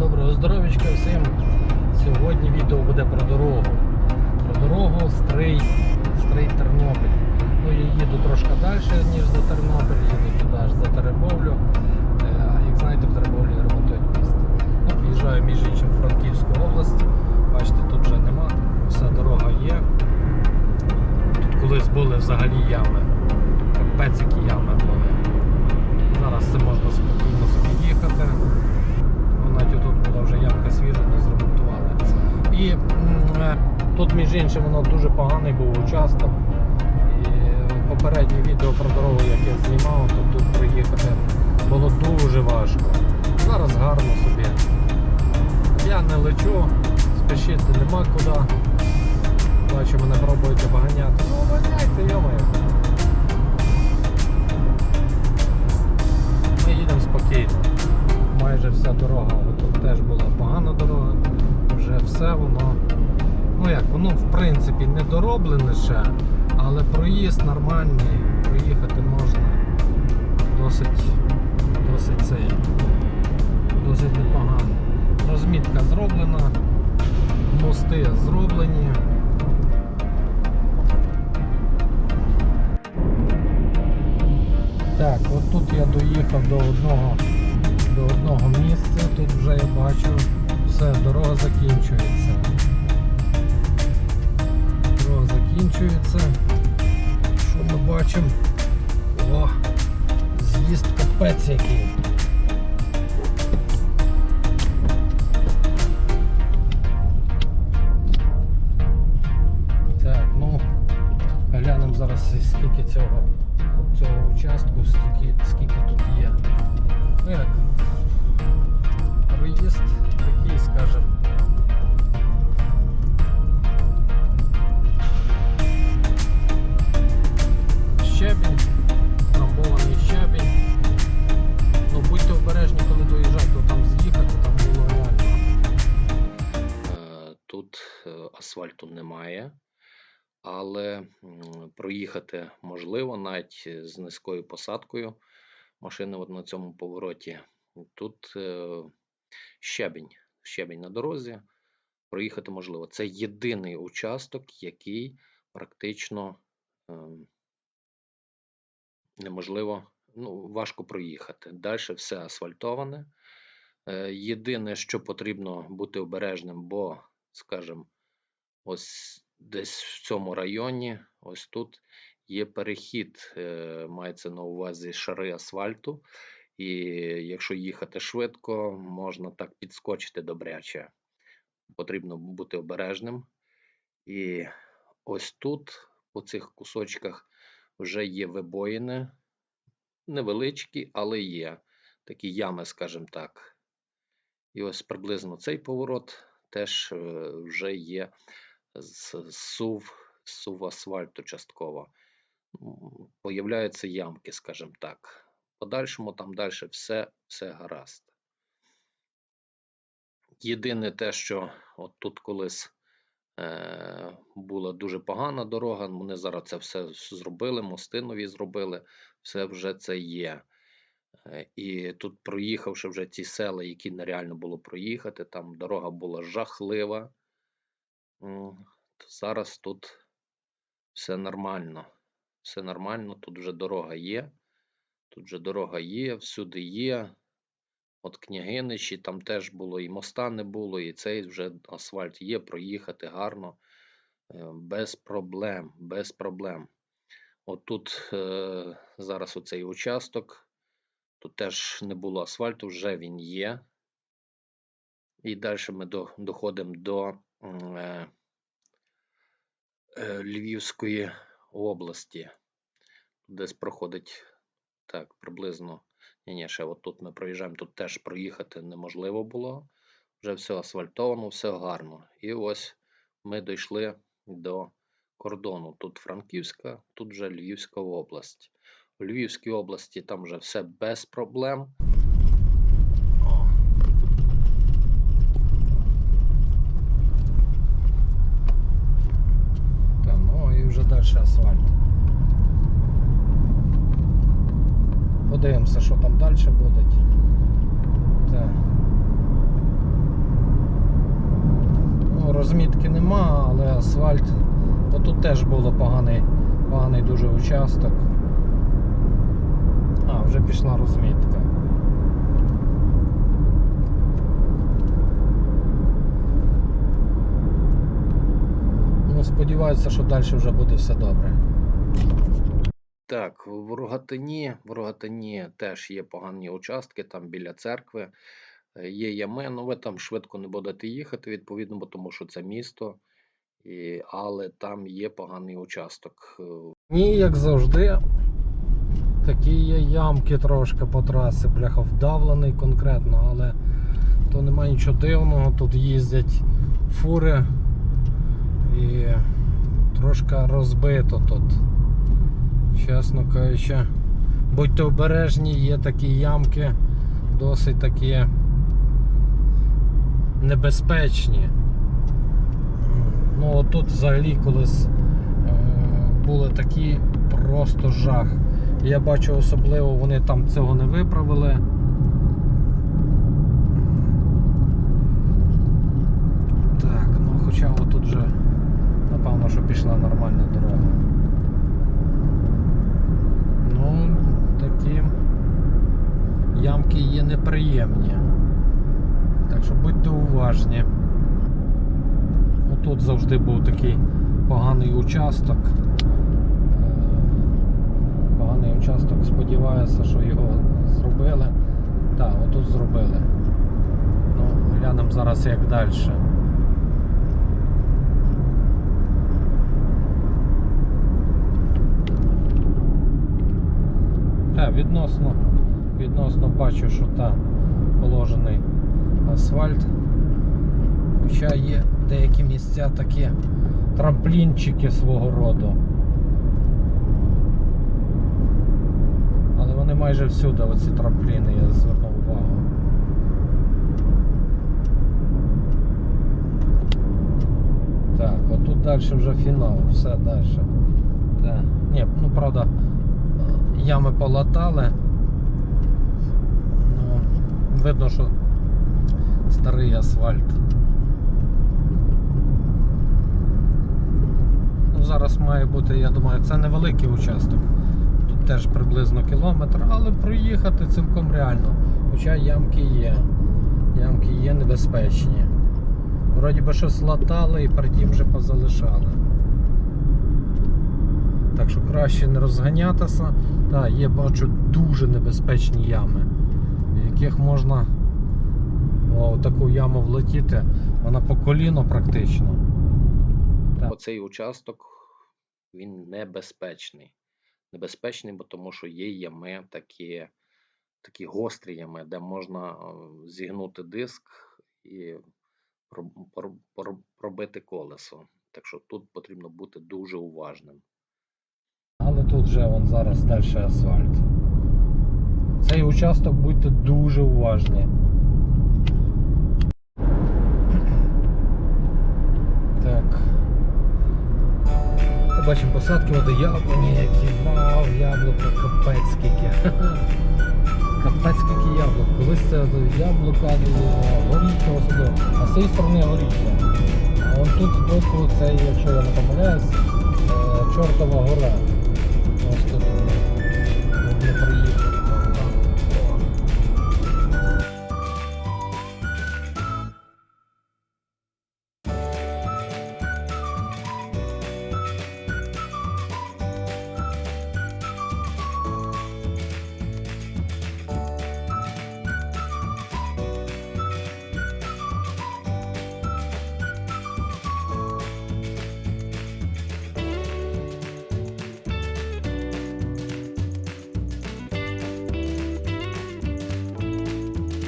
Доброго здоров'ячка всім. Сьогодні відео буде про дорогу. Про дорогу Стрий, Стрий Тернопіль. Ну, я їду трошки далі, ніж за Тернопіль, їду туди аж за Теребовлю. Е, А як знаєте, в Теребовлі ремонтують місто. Ну, В'їжджаю між іншим в Франківську область. Бачите, тут вже нема, вся дорога є. Тут колись були взагалі ями. Капець, які тут, між іншим, воно дуже поганий був участок. І попереднє відео про дорогу, як я знімав, то тут приїхати було дуже важко. Зараз гарно собі. Я не лечу, спішити нема куди. Бачу, мене пробують обганяти. Нормальний, проїхати можна. Досить, досить цей, досить непогано. Розмітка зроблена, мости зроблені. Так, от тут я доїхав до одного, до одного місця, тут вже я бачу, все, дорога закінчується. Дорога закінчується. Бачимо? О, з'їзд капець який. Але проїхати можливо навіть з низькою посадкою машини от на цьому повороті. Тут е, щебінь, щебінь на дорозі. Проїхати можливо. Це єдиний участок, який практично ем, неможливо, ну, важко проїхати. Далі все асфальтоване. Е, Єдине, що потрібно бути обережним, бо, скажімо, ось десь в цьому районі, ось тут є перехід, е, мається на увазі шари асфальту. І якщо їхати швидко, можна так підскочити добряче. Потрібно бути обережним. І ось тут, по цих кусочках, вже є вибоїни, невеличкі, але є такі ями, скажімо так. І ось приблизно цей поворот теж е, вже є сув, сув асфальту частково. М, Появляються ямки, скажімо так. Подальшому там далі все, все гаразд. Єдине те, що от тут колись е, була дуже погана дорога, вони зараз це все зробили, мости нові зробили, все вже це є. Е, І тут, проїхавши вже ці села, які нереально було проїхати, там дорога була жахлива. Зараз тут все нормально. Все нормально, тут вже дорога є. Тут вже дорога є, всюди є. От княгиничі, там теж було і моста не було, і цей вже асфальт є, проїхати гарно. Е, Без проблем, без проблем. От тут е, зараз оцей участок. Тут теж не було асфальту, вже він є. І далі ми до, доходимо до Львівської області. Десь проходить так, приблизно. Ні, ні, ще от тут ми проїжджаємо, тут теж проїхати неможливо було. Вже все асфальтовано, все гарно. І ось ми дійшли до кордону. Тут Франківська, тут вже Львівська область. У Львівській області там вже все без проблем. Подивимося, що там далі буде. Так. Ну, розмітки нема, але асфальт. Бо тут теж було поганий, поганий дуже участок. А, вже пішла розмітка. Ну, сподіваюся, що далі вже буде все добре. Так, в Рогатині, в Рогатині теж є погані участки, там біля церкви е, є ями, ну ви там швидко не будете їхати, відповідно, бо тому що це місто, і, але там є поганий участок. Е, Ні, як завжди. Такі є ямки трошки по трасі, бляха, вдавлений конкретно, але то немає нічого дивного, тут їздять фури і трошки розбито тут. Чесно кажучи, будьте обережні, є такі ямки, досить такі небезпечні. Ну, отут взагалі колись е, були такі просто жах. Я бачу особливо, вони там цього не виправили. Так, ну хоча отут вже напевно, що пішла нормальна дорога. Ну, такі ямки є неприємні. Так що будьте уважні. Отут завжди був такий поганий участок. Е, Поганий участок, сподіваюся, що його зробили. Так, отут зробили. Ну, глянемо зараз як далі. Так, відносно, відносно бачу, що там положений асфальт. Хоча є деякі місця такі трамплінчики свого роду. Але вони майже всюди, оці трампліни, я звернув увагу. Так, отут далі вже фінал, все далі. Так. Ні, ну правда, ями полатали. Ну, видно, що старий асфальт. Ну, зараз має бути, я думаю, це невеликий участок. Тут теж приблизно кілометр, але проїхати цілком реально. Хоча ямки є. Ямки є небезпечні. Вроді би щось латали і потім вже позалишали. Так що краще не розганятися. Так, є, бачу, дуже небезпечні ями, в яких можна таку яму влетіти, вона по коліно практично. Так. Оцей участок він небезпечний. Небезпечний, бо тому що є ями такі, такі гострі ями, де можна е, зігнути диск і про- про- про- пробити колесо. Так що тут потрібно бути дуже уважним. Але тут вже вон зараз далі асфальт. Цей участок будьте дуже уважні. Так. Побачимо посадки води яблуні, які вау, яблука, капець скільки. Капець скільки. Колись це яблука, горіхи особливо, а з цієї сторони горіхи. А от тут збоку це, якщо я не помиляюсь, е, чортова гора.